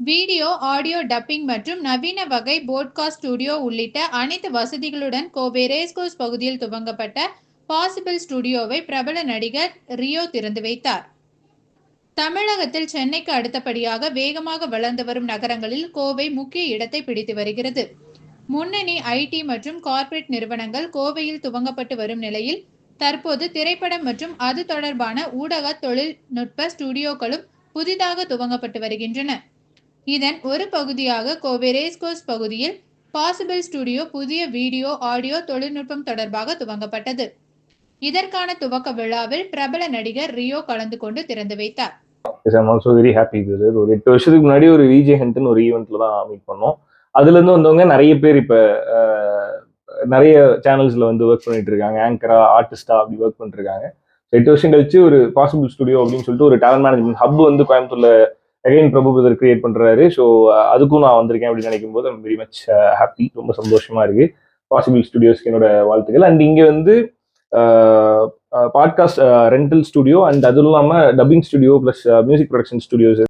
Video audio dubbing மற்றும் நவீன வகை போட்காஸ்ட் ஸ்டுடியோ உள்ளிட்ட அனைத்து வசதிகளுடன் கோவை ரேஸ்கோஸ் பகுதியில் துவங்கப்பட்ட பாசிபிள் ஸ்டுடியோவை பிரபல நடிகர் ரியோ திறந்து வைத்தார். தமிழகத்தில் சென்னைக்கு அடுத்தபடியாக வேகமாக வளர்ந்து வரும் நகரங்களில் கோவை முக்கிய இடத்தை பிடித்து வருகிறது. முன்னணி ஐடி மற்றும் கார்ப்பரேட் நிறுவனங்கள் கோவையில் துவங்கப்பட்டு வரும் நிலையில் தற்போது திரைப்படம் மற்றும் அது தொடர்பான ஊடக தொழில்நுட்ப ஸ்டுடியோக்களும் புதிதாக துவங்கப்பட்டு வருகின்றன. இதன் ஒரு பகுதியாக கோவை ரேஸ்கோர்ஸ் பகுதியில் பாசிபிள் ஸ்டுடியோ புதிய வீடியோ ஆடியோ தொழில்நுட்பம் தொடர்பாக துவங்கப்பட்டது. இதற்கான துவக்க விழாவில் பிரபல நடிகர் ரியோ கலந்து கொண்டு திறந்து வைத்தார். ஐம் ஆல்சோ வெரி ஹாப்பி ஒரு எட்டு வருஷத்துக்கு முன்னாடி ஒரு விஜே ஹண்ட்னு ஒரு ஈவெண்ட்ல தான் மீட் பண்ணோம். அதுல இருந்து வந்தவங்க நிறைய பேர் இப்ப நிறைய சேனல்ஸ்ல வந்து ஒர்க் பண்ணிட்டு இருக்காங்க. ஆங்கரா ஆர்டிஸ்டா அப்படி ஒர்க் பண்ணிட்டு இருக்காங்க. எட்டு வருஷம் கழிச்சு ஒரு பாசிபிள் ஸ்டுடியோ அப்படின்னு சொல்லிட்டு ஒரு டேலண்ட் மேனேஜ்மெண்ட் ஹப் வந்து கோயம்புத்தூர்ல அகைன் பிரபு பிரதர் கிரியேட் பண்ணுறாரு ஸோ அதுக்கும் நான் வந்திருக்கேன் அப்படின்னு நினைக்கும் போது வெரி மச் ஹாப்பி uh, ரொம்ப சந்தோஷமா இருக்கு. பாசிபிள் ஸ்டுடியோஸ்க்கு என்னோட வாழ்த்துக்கள். அண்ட் இங்கே வந்து பாட்காஸ்ட் ரெண்டல் ஸ்டுடியோ அண்ட் அதுவும் இல்லாமல் dubbing studio plus music production studios